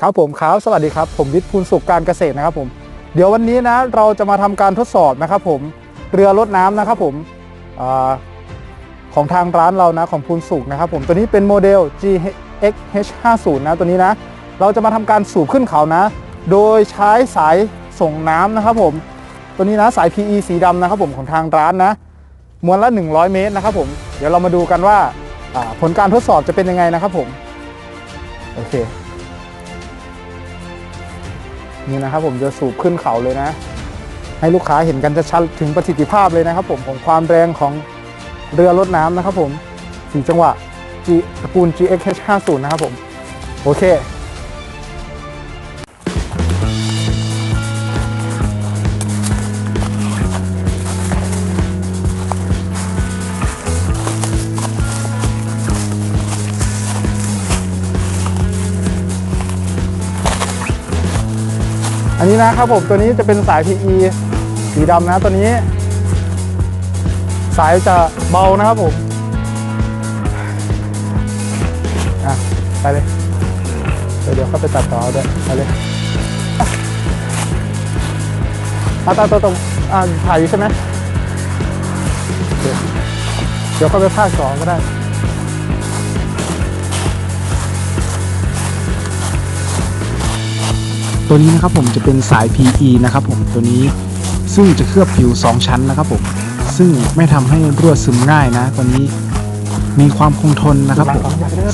ครับผมครับสวัสดีครับ ผมวิทย์ภูลสุขการเกษตรนะครับผมเดี๋ยววันนี้นะเราจะมาทำการทดสอบนะครับผมเรือรดน้ำนะครับผมอของทางร้านเรานะของภูลสุขนะครับผมตัวนี้เป็นโมเดล GXH50 นะตัวนี้นะ เราจะมาทำการสูบขึ้นเขานะ โดยใช้สายส่งน้ำนะครับผมตัวนี้นะสาย PE สีดำนะครับผมของทางร้านนะมวลละ 100 เมตรนะครับผมเดี๋ยวเรามาดูกันว่าผลการทดสอบจะเป็นยังไงนะครับผมโอเค นี่นะครับผมจะสูบขึ้นเขาเลยนะ ให้ลูกค้าเห็นกันจะชัดถึงประสิทธิภาพเลยนะครับ ผมของความแรงของเรือรถน้ำนะครับผมสี่จังหวะ G ตระกูล GXH50 นะครับผม โอเค นะครับผมตัวนี้จะเป็นสาย PE สีดำนะตัวนี้ สายจะเบานะครับผมอะไปเลย เดี๋ยวเดี๋ยวเข้าไปตัดต่อด้วยไปเลยอะอะตัดตัวตรงอ่าถ่ายอยู่ใช่ไหมเดี๋ยวเดี๋ยวเข้าไปภาคสองก็ได้ ตัวนี้นะครับผมจะเป็นสาย PE นะครับผมตัวนี้ซึ่งจะเคลือบผิว 2 ชั้นนะครับผมซึ่งไม่ทำให้รั่วซึมง่ายนะตัวนี้มีความคงทนนะครับผม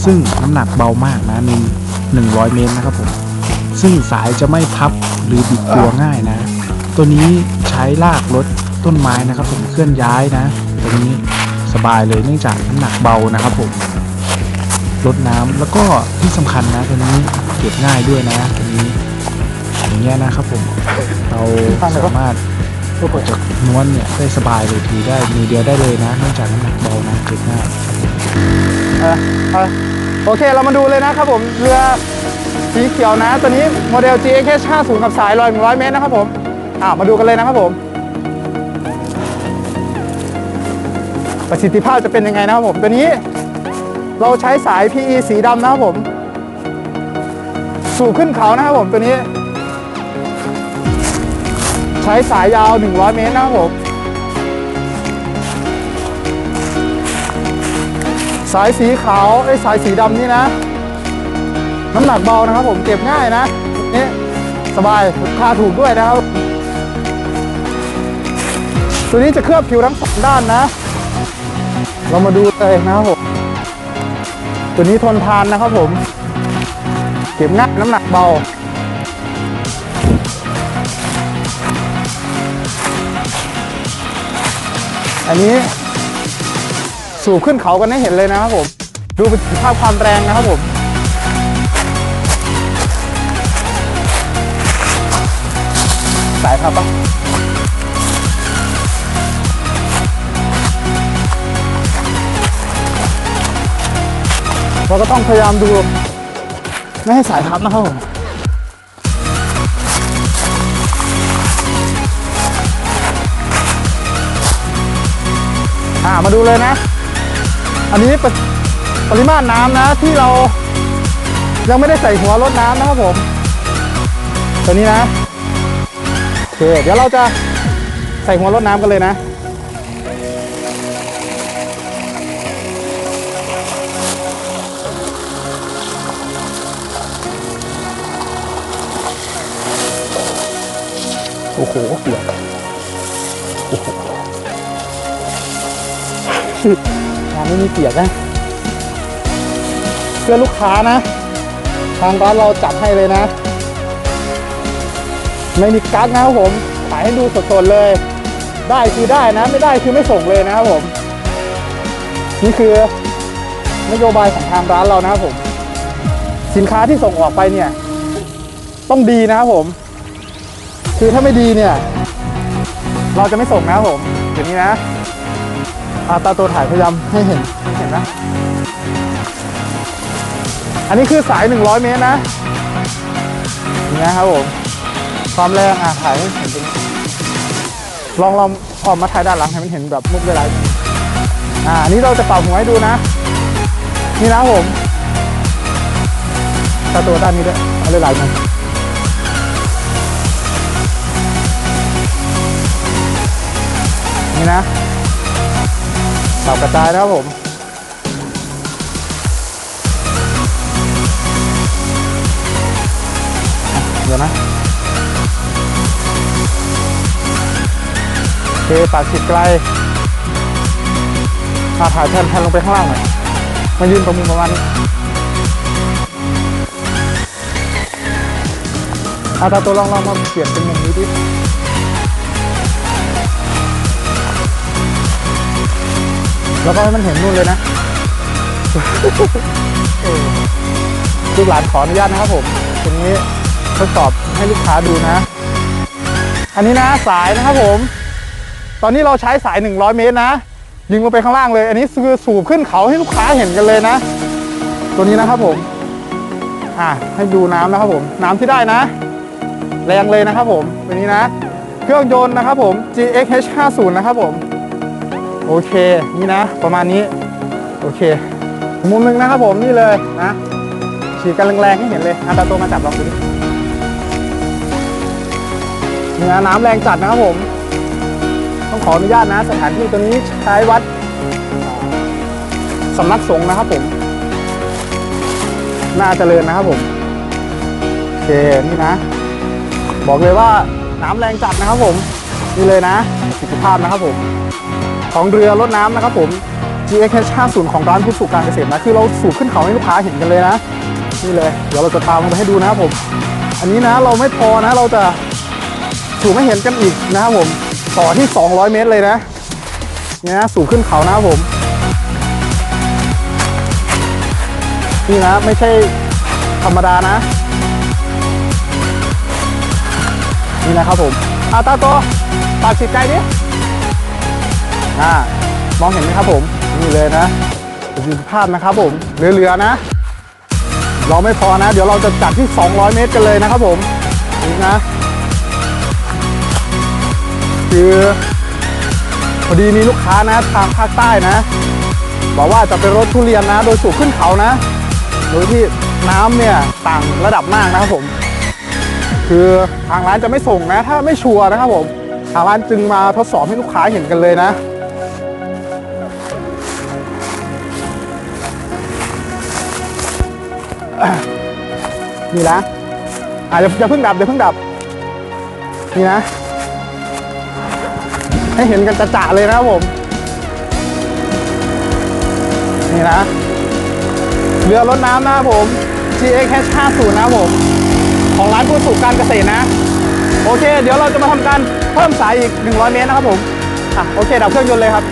ซึ่งน้ำหนักเบามากนะมี100 เมตรนะครับผมซึ่งสายจะไม่พับหรือบิดตัวง่ายนะ ตัวนี้ใช้ลากรถต้นไม้นะครับผมเคลื่อนย้ายนะ ตัวนี้สบายเลยเนื่องจากน้ำหนักเบานะครับผมลดน้ำแล้วก็ที่สำคัญนะตัวนี้เก็บง่ายด้วยนะตัวนี้ อย่างเงี้ยนะครับผมเราสามารถออกจากม้วนเนี่ยได้สบายเลยถือได้มือเดียวได้เลยนะเนื่องจากน้ำหนักเบานะเก็บง่ายโอเคเรามาดูเลยนะครับผมเรือสีเขียวนะตัวนี้โมเดล GX 50กับสายลอย100 เมตรนะครับผมอ่ามาดูกันเลยนะครับผม ประสิทธิภาพจะเป็นยังไงนะครับผม ตัวนี้เราใช้สาย PE สีดำนะครับผม สูบขึ้นเขานะครับผมตัวนี้ ช้สายยาว 100 เมตรนะครับผม สายสีขาวไอ้สายสีดำนี่นะ น้ำหนักเบานะครับผมเก็บง่ายนะนี่สบายราคาถูกด้วยนะครับ ตัวนี้จะเคลือบผิวทั้งสองด้านนะ เรามาดูเลยนะครับผม ตัวนี้ทนทานนะครับผม เก็บง่ายน้ำหนักเบา อันนี้ สูบขึ้นเขากันให้เห็นเลยนะครับผม ดูประสิทธิภาพความแรงนะครับผมสายครับปะเราก็ต้องพยายามดู ไม่ให้สายทับนะครับผม อ่ามาดูเลยนะ อันนี้ปริปริมาตรน้ำนะที่เรายังไม่ได้ใส่หัวรดน้ำนะครับผมตัวนี้นะโอเคเดี๋ยวเราจะใส่หัวรดน้ำกันเลยนะโอ้โหเปียก งานไม่มีเปียกนะ เพื่อลูกค้านะ ทางร้านเราจัดให้เลยนะ ไม่มีกั๊กนะครับผม ขายให้ดูสดๆเลย ได้คือได้นะ ไม่ได้คือไม่ส่งเลยนะครับผม นี่คือนโยบายของทางร้านเรานะครับผม สินค้าที่ส่งออกไปเนี่ย ต้องดีนะครับผม คือถ้าไม่ดีเนี่ย เราจะไม่ส่งนะครับผมอย่างนี้นะ อาตาตัวถ่ายพยายามให้เห็นเห็นไหมอันนี้คือสาย 100 เมตรนะนี่นะครับผมความแรงอะถ่ายให้เห็นตรงนี้ลองลองออกมาถ่ายด้านหลังให้มันเห็นแบบมุกเวลาอ่าอันนี้เราจะเป่าหัวให้ดูนะ นี่นะผมถ้าตัวด้านนี้ด้วยเอาหลายมุมนี่นะ สากระจายนะครับผมเดี๋ยวนะเคปากฉีดไกลอาถ่ายแทนแทนลงไปข้างล่างหน่อยมายืนตรงมุมประมาณนี้อาตาตัวลองลองมาเปลี่ยนเป็นมุมนี้ดิ แล้วก็ให้มันเห็นนู่นเลยนะลูกหลานขออนุญาตนะครับผมทีนี้ทดสอบให้ลูกค้าดูนะ อันนี้นะสายนะครับผม ตอนนี้เราใช้สาย 100 เมตรนะ ยิงลงไปข้างล่างเลย อันนี้คือสูบขึ้นเขาให้ลูกค้าเห็นกันเลยนะ ตัวนี้นะครับผมอะให้ดูน้ำนะครับผม น้ำที่ได้นะ แรงเลยนะครับผมตัวนี้นะ เครื่องยนต์นะครับผม GXH 50นะครับผม โอเค นี่นะ ประมาณนี้ โอเค มุมหนึ่งนะครับผมนี่เลยนะฉีดกันแรงๆให้เห็นเลยอาตาโตมาจับลองดูดินี่นะน้ำแรงจัดนะครับผม ต้องขออนุญาตนะ สถานที่ตัวนี้ใช้วัดสำนักสงฆ์นะครับผม น่าเจริญนะครับผม โอเค นี่นะ บอกเลยว่าน้ำแรงจัดนะครับผม นี่เลยนะประสิทธิภาพนะครับผม ของเรือรถน้ำนะครับผม GX 50ของร้านผู้สูบการเกษตรนะ คือเราสูบขึ้นเขาให้ลูกค้าเห็นกันเลยนะ นี่เลย เดี๋ยวเราจะตามลงไปให้ดูนะครับผม อันนี้นะเราไม่พอนะเราจะสูบให้เห็นกันอีกนะครับผม ต่อที่ 200 เมตรเลยนะ นี่นะสูบขึ้นเขานะครับผม นี่นะไม่ใช่ธรรมดานะ นี่นะครับผมอาตาโตปากฉีดไกลดิ อ่ามองเห็นไหมครับผม นี่เลยนะประสิทธิภาพนะครับผมเหลือๆนะ เราไม่พอนะ เดี๋ยวเราจะจัดที่ 200 เมตรกันเลยนะครับผมนี่นะ คือพอดีมีลูกค้านะทางภาคใต้นะบอกว่าจะเป็นรถทุเรียนนะ โดยสูบขึ้นเขานะโดยที่น้ำเนี่ยต่างระดับมากนะครับผม คือทางร้านจะไม่ส่งนะ ถ้าไม่ชัวร์นะครับผม ทางร้านจึงมาทดสอบให้ลูกค้าเห็นกันเลยนะ นี่นะอะอย่าอย่าเพิ่งดับอย่าเพิ่งดับ นี่นะ ให้เห็นกันจะๆเลยนะครับผม นี่นะ เรือรถน้ำนะครับผม GX 50นะครับผม ของร้านผู้สูบการเกษตรนะ โอเค เดี๋ยวเราจะมาทำการเพิ่มสายอีก 100 เมตรนะครับผม อะ โอเค ดับเครื่องยนต์เลยครับ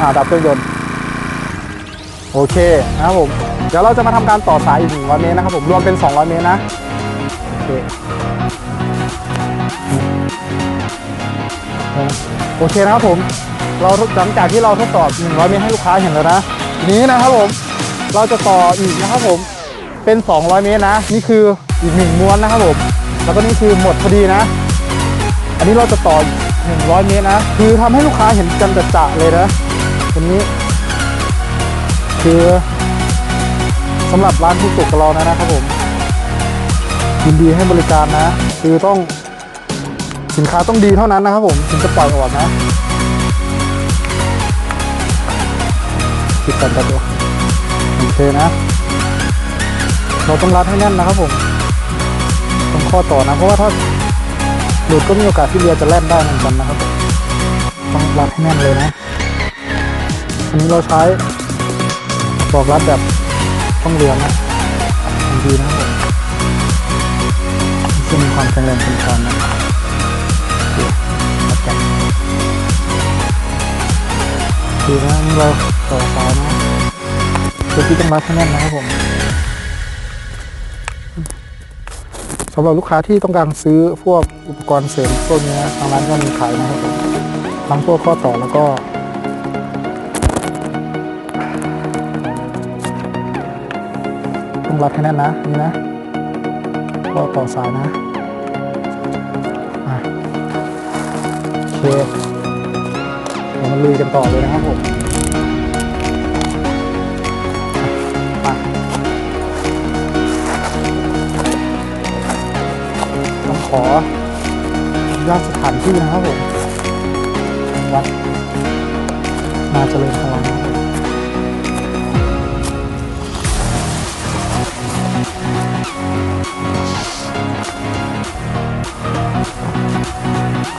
อ่าดับเครื่องยนต์ โอเคนะครับผม เดี๋ยวเราจะมาทำการต่อสายอีก100เมตรนะครับผม รวมเป็น 200 เมตรนะ โอเค โอเคนะครับผม เราหลังจากที่เราทดสอบ 100 เมตรให้ลูกค้าเห็นแล้วนะ นี้นะครับผม เราจะต่ออีกนะครับผม เป็น 200 เมตรนะ นี่คืออีกหนึ่งม้วนนะครับผม แล้วก็นี่คือหมดพอดีนะ อันนี้เราจะต่ออีก100 เมตรนะ คือทำให้ลูกค้าเห็นกันจะๆเลยนะตัวนี้ คือสำหรับร้านผู้สุกกับเรานะนะครับผมยินดีให้บริการนะ คือต้องสินค้าต้องดีเท่านั้นนะครับผมถึงจะปล่อยออกนะปิดกันกันดูโอเคนะ เราต้องรัดให้แน่นนะครับผมตรงข้อต่อนะ เพราะว่าถ้าหลุดก็มีโอกาสที่เรือจะแล่นได้เหมือนกันนะครับผมต้องรัดให้แน่นเลยนะ อันนี้เราใช้ บอกรัดแบบต้องเรือนะมันดีนะครับผมจะมีความแข็งแรงทนทานนะโอเครัดกันดีนะนี่เราต่อสายนะตัวที่ต้องรัดให้แน่นนะครับผมสำหรับลูกค้าที่ต้องการซื้อพวกอุปกรณ์เสริมพวกนี้ทางร้านก็มีขายนะครับผมทั้งพวกข้อต่อแล้วก็ ต้องรัดให้แน่นนะนี่นะข้อต่อสายนะอะโอเคเดี๋ยวมาลุยกันต่อเลยนะครับผมไปต้องขออนุญาตสถานที่นะครับผมวัดนาเจริญพลังนะครั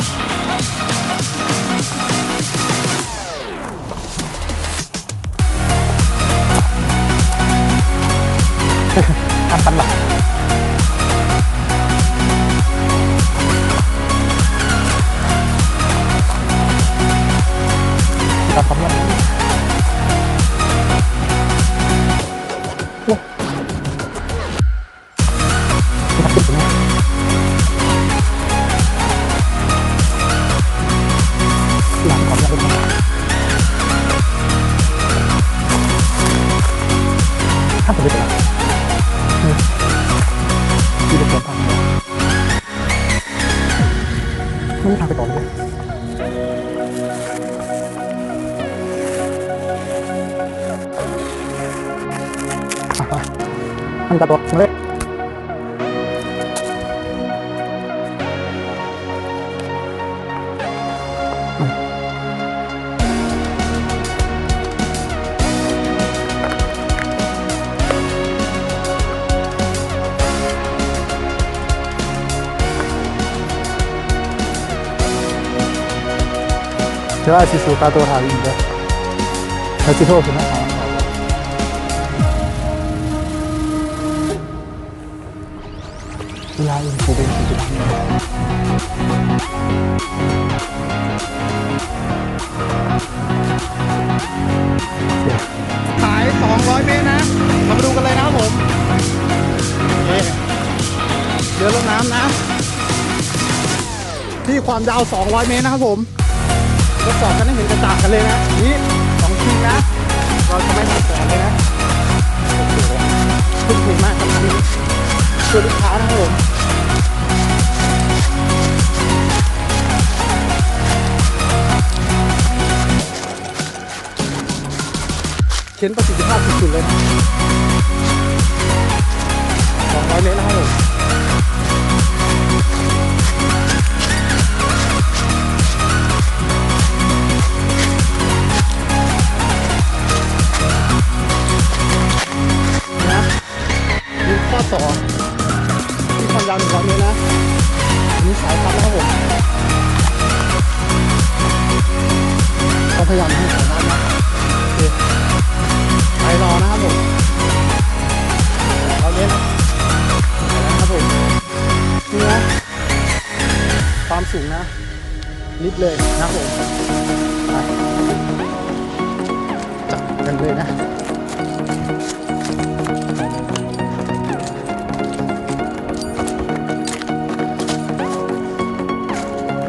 ั มีทางไวลาเองผมเป็นคนจะทำอะไรสาย 200 เมตรนะ เรามาดูกันเลยนะครับผมโอเคเรือลงน้ำนะ ที่ความยาว 200 เมตรนะครับผม ทดสอบกันให้เห็นกระจ่างกันเลยนะนี่สองทีนะ เราจะไม่ทำแสนเลยนะโอ้โหทุ่มมากครับอันนี้ช่วยลูกค้านะครับผมเข็นประสิทธิภาพสุดๆเลยนะ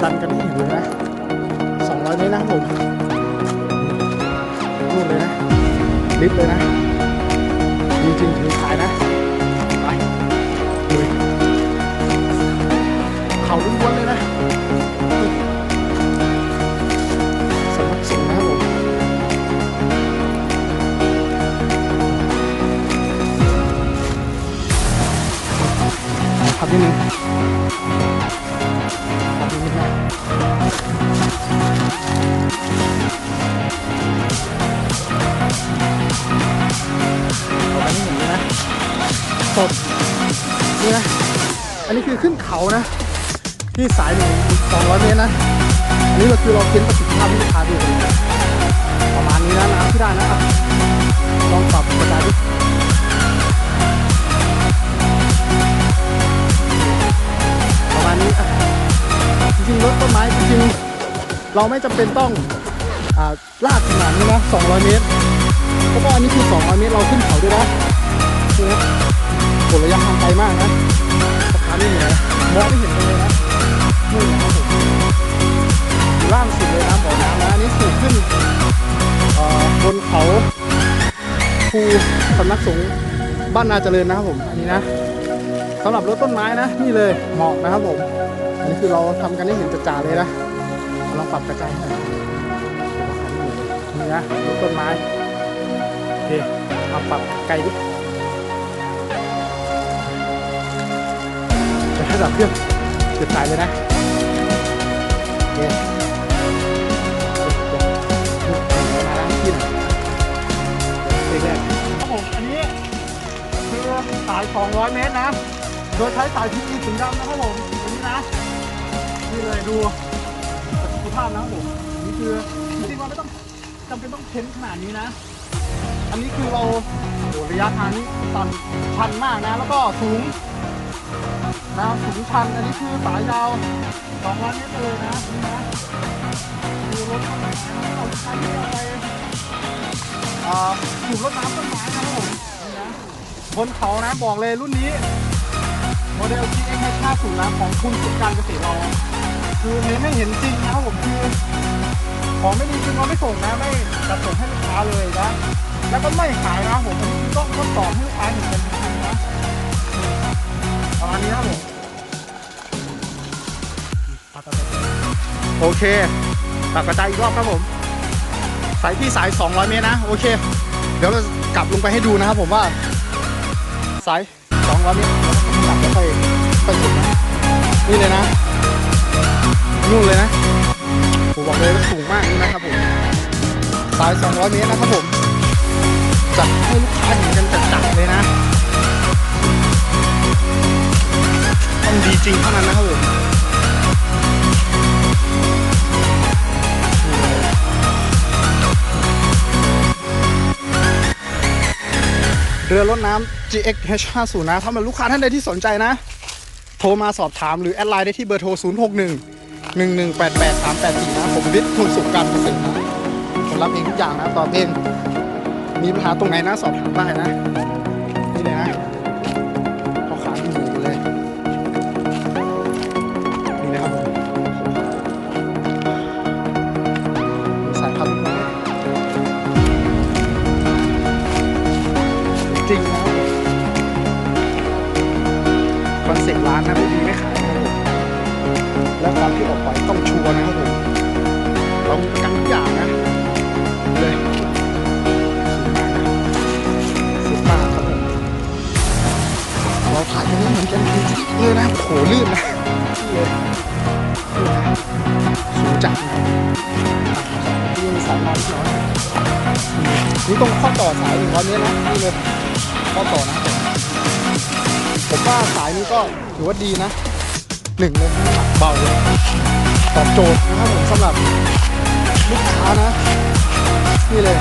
ดันกันให้เห็นเลยนะ200เมตรนะครับผมนู่นเลยนะลิฟต์เลยนะจริงๆถึงขายนะไปลุยเขาล้วนเลยนะสนักสงนะครับผมขับนิดนึง เอาไปนี่เห็นเลยนะสดนี่นะอันนี้คือขึ้นเขานะ ที่สายหนึ่งสองร้อยเมตรนะ อันนี้เราคือเราเค้นประสิทธิภาพที่ลูกค้าดูเลยประมาณนี้นะน้ำที่ได้นะครับ เราไม่จำเป็นต้องอาลากขนาดนี้นะ 200 เมตร เพราะว่าอันนี้คือ 200 เมตรเราขึ้นเขาด้วยนะนี่นะโหระยะทางไกลมากนะสะพานนี่เหนือมองไม่เห็นเลยนะนี่นะครับผมดูล่างสุดเลยนะบ่อน้ำนะอันนี้สูงขึ้นบนเขาภูสำนักสงฆ์บ้านนาเจริญนะครับผมอันนี้นะสำหรับรถต้นไม้นะ นี่เลยเหมาะนะครับผม อันนี้คือเราทำกันให้เห็นจ่าๆเลยนะ ลองปรับกระจายหน่อยนี่นะดูต้นไม้โอเคเอาปรับไกลดิจะให้ดับเครื่องจุดสายเลยนะโอเคมาล้างที่หน่อยแรกครับผมอันนี้คือสาย 200 เมตรนะ โดยใช้สาย PE สีดำนะครับผมตัวนี้นะ นี่เลยดู ภาพนะครับผมนี่คือจริงๆเราไม่ต้องจำเป็นต้องเพ้นขนาดนี้นะ อันนี้คือเราโหระยะทางนี้ตันชันมากนะ แล้วก็สูงนะสูงชันอันนี้คือสายยาว200เมตรเลยนะนี่นะดูรถต้นไม้นะเราใช้ที่เอาไปอ่าสูบรถน้ำต้นไม้นะครับผมนี่นะบนเขานะบอกเลยรุ่นนี้โมเดล GX 50นะของคุณสุการเกษตรเรา คือเน้นให้เห็นจริงนะครับผมคือของไม่ดีจริงเราไม่ส่งนะไม่จัดส่งให้ลูกค้าเลยนะแล้วก็ไม่ขายนะผมอันนี้คือต้องทดสอบให้ลูกค้าเห็นกันจริงนะประมาณนี้นะครับผมโอเคตัดกระจายอีกรอบครับผมสายที่สาย 200 เมตรนะ โอเค เดี๋ยวเรากลับลงไปให้ดูนะครับผมว่าสาย 200 เมตรกลับแล้วไปไปสุดนะนี่เลยนะ นู่นเลยนะผมบอกเลยว่าสูงมากนี่นะครับผมสาย 200 เมตรนะครับผมจัดให้ลูกค้าเห็นกันจัดๆเลยนะต้องดีจริงเท่านั้นนะครับผมเลยเรือรถน้ำ GX H50 นะถ้ามันลูกค้าท่านใดที่สนใจนะ โทรมาสอบถามหรือแอดไลน์ได้ที่เบอร์โทร 061 1188 384นะผมวิทย์คุณสุขการเกษตรนะผมรับเองทุกอย่างนะต่อบเองมีปัญหาตรงไหนนะสอบถามได้นะ และความที่ออกไปต้องชัวร์นะครับผมเรากันทุกอย่างนะเลยสุดมากครับผมเราถ่ายตรงนี้เหมือนกันเลยนะโหลื่นนะเลยสูงจัดนะนี่มีสายนอนที่นอนนี่ตรงข้อต่อสายอีกวันนี้นะนี่เลยข้อต่อนะผมว่าสายนี้ก็ถือว่าดีนะ หนึ่งเลยหนักเบาเลยตอบโจทย์นะครับผมสำหรับลูกค้านะ นี่เลย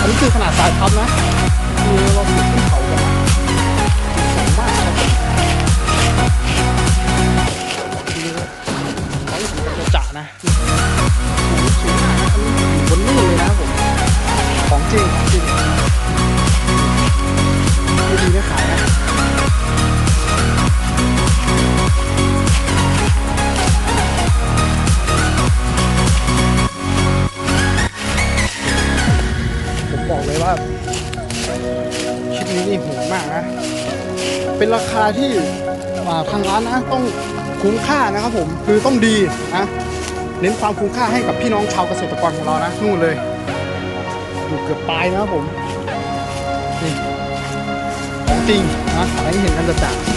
อันนี้คือขนาดสายพับนะคือเราขึ้นเขากันสูงมากครับผมนี่เลยเขาอยู่กระจะนะสูงสูงมากนะอันนี้อยู่บนนู่นเลยนะผมของจริงของจริงไม่ดีไม่ขายนะ เป็นราคาที่าทางร้านนะต้องคุ้มค่านะครับผมคือต้องดีนะเน้นความคุ้มค่าให้กับพี่น้องชาวเกษตรกรของเรานะนู่นเลยอยู่เกือบปลายนะครับผมนี่ของจริงนะอะไรให้เห็นกันจัดๆ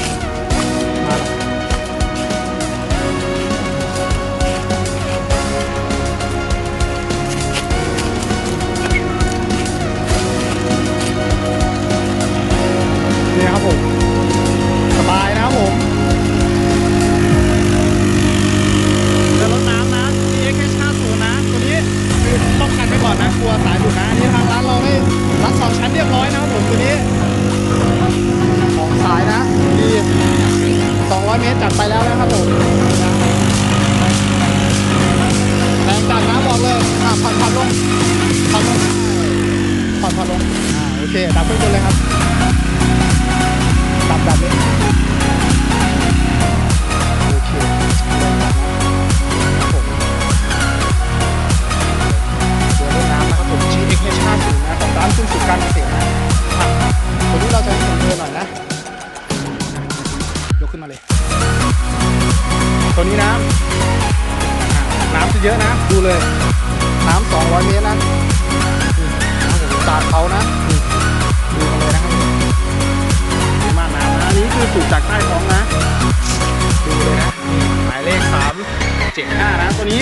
375นะตัวนี้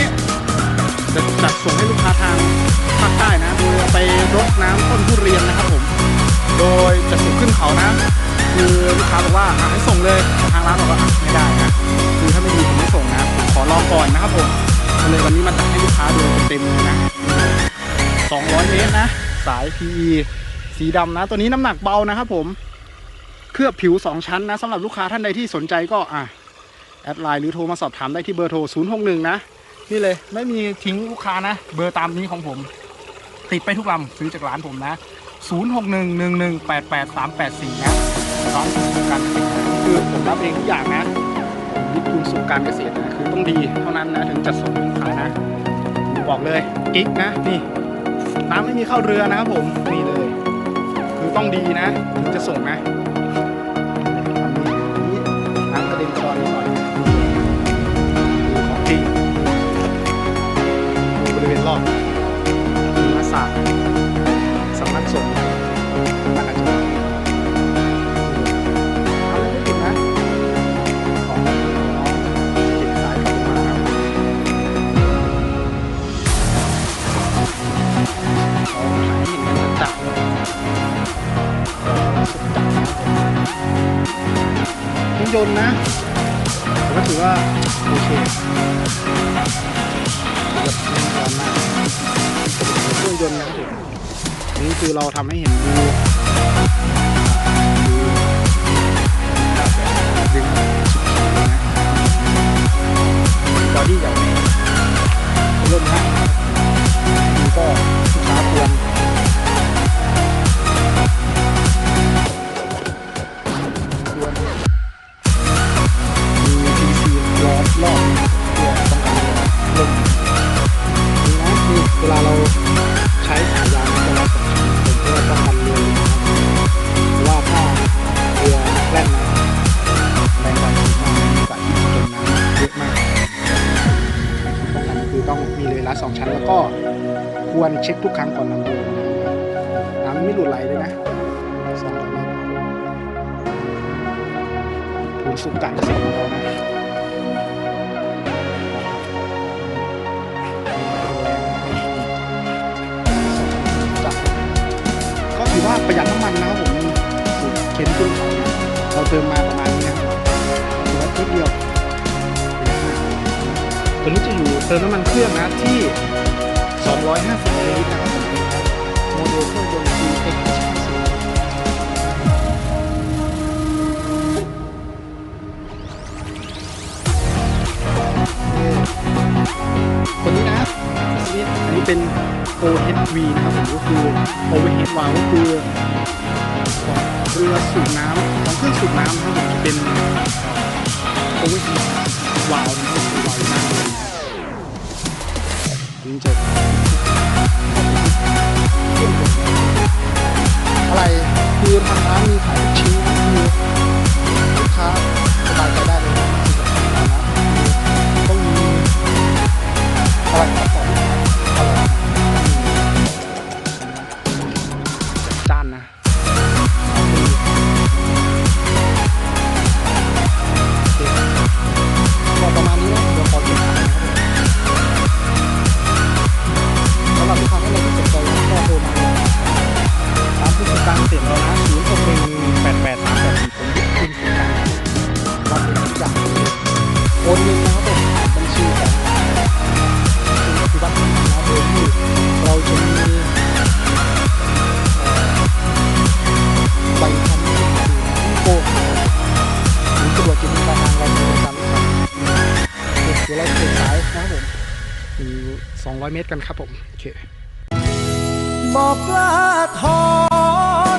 จะจัดส่งให้ลูกค้าทางภาคใต้นะโดยไปรดน้ำต้นทุเรียนนะครับผม โดยจะส่งขึ้นเขานะ คือลูกค้าบอกว่าอะให้ส่งเลยทางร้านบอกว่าไม่ได้นะคือถ้าไม่ดีผมไม่ส่งนะผมขอลอก่อนนะครับผมก็เลยวันนี้มาจัดให้ลูกค้าดูเต็มเลยนะ200 เมตรนะ สาย PE สีดำนะ ตัวนี้น้ำหนักเบานะครับผม เคลือบผิว 2 ชั้นนะสำหรับลูกค้าท่านใดที่สนใจก็อะ แอดไลน์หรือโทรมาสอบถามได้ที่เบอร์โทร 061 นะ นี่เลยไม่มีทิ้งลูกค้านะ เบอร์ตามนี้ของผม ติดไปทุกลำซื้อจากร้านผมนะ 0611188384 นะร้านคุณสุการเกษตรนะคือผมรับเองทุกอย่างนะผมยึดคุณสุการเกษตรนะคือต้องดีเท่านั้นนะถึงจะส่งให้ลูกค้านะผมบอกเลยกิ๊กนะนี่น้ำไม่มีเข้าเรือนะครับผมนี่เลย คือต้องดีนะ ถึงจะส่งนะ เครื่องยนต์นะผมก็ถือว่าโอเคแบบเครื่องยนต์นะเครื่องยนต์นะครับผมอันนี่คือเราทำให้เห็นดู ประหยัดน้ำมันนะครับผมสูตรเข็นขึ้นเขาเนี่ยเราเติมมาประมาณนี้นะครับถือว่านิดเดียวตัวนี้จะอยู่เติมน้ำมันเครื่องนะที่ 250มิลลิลิตร นี้อันนี้เป็น OHV นะครับผมก็คือ overhead valve ก็คือเรือสูบน้ำของเครื่องสูบน้ำนะครับผมจะเป็น overhead valve นะครับคือ valve น้ำเลยนี่จะ หรือตรวจจิตวิญญาณทางเรเป็นตามเดี๋ยวเราเปลี่ยนสายนะครับผมอยู่200 เมตรกันครับผมโอเคบอกลาท้อ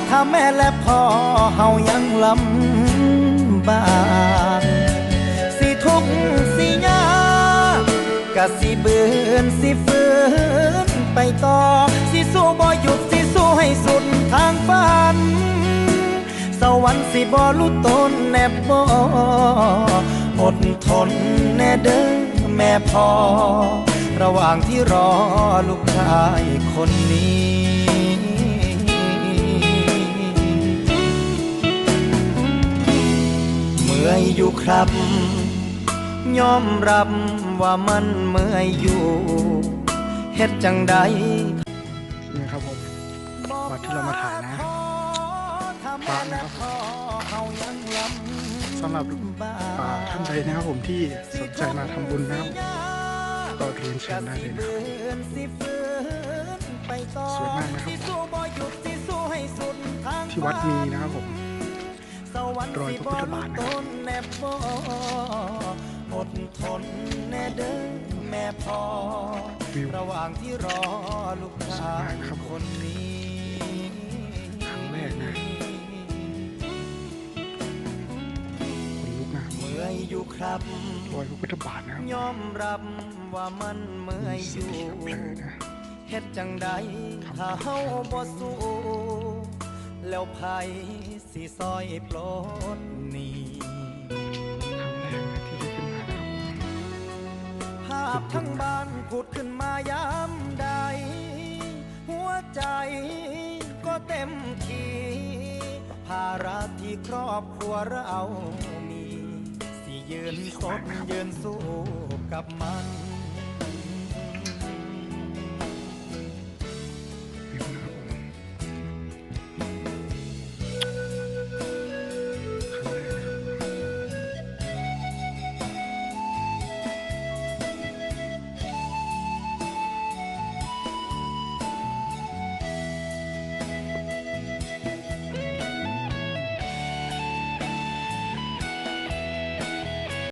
ถ้าแม่และพ่อเฮายังลำบากสิทุกสิยากะสิเบือนสิฝืนไปต่อ สิสู้บ่หยุดสิสู้ให้สุดทางฝัน วรรค์สิบ่ลุตนแนบบ่อดทนแน่เด้อแม่พ่อระหว่างที่รอลูกชายคนนี้เมื่อยอยู่ครับยอมรับว่ามันเมื่อยอยู่เฮ็ดจังใดนี่ครับผมวัดที่เรามาถ่ายนะ พระนะครับผมสำหรับท่านใดนะครับผมที่สนใจมาทำบุญนะครับก็เรียนเชิญได้เลยนะครับสวยมากนะครับที่วัดมีนะครับผมรอยพระพุทธบาทนะครับอดทนแน่เด้อแม่พอวิวระหว่างที่รอลูกชายคนนี้ มื่อยอยู่ครับรอยพระพุทธบาทนะครับยอมรับว่ามันเมื่อยอสียู่เขียวเพลอนะเฮ็ดจังใดถ้าเฮาบ่สู้แล้วไผสิซอยปลดหนี้ครั้งแรกนะที่ได้ขึ้นมานะครับผมภาพทั้งบ้านผุดขึ้นมายามใด หัวใจก็เต็มทีภาระที่ครอบครัวเรามีสิ ยืนคดยืนสู้กับมัน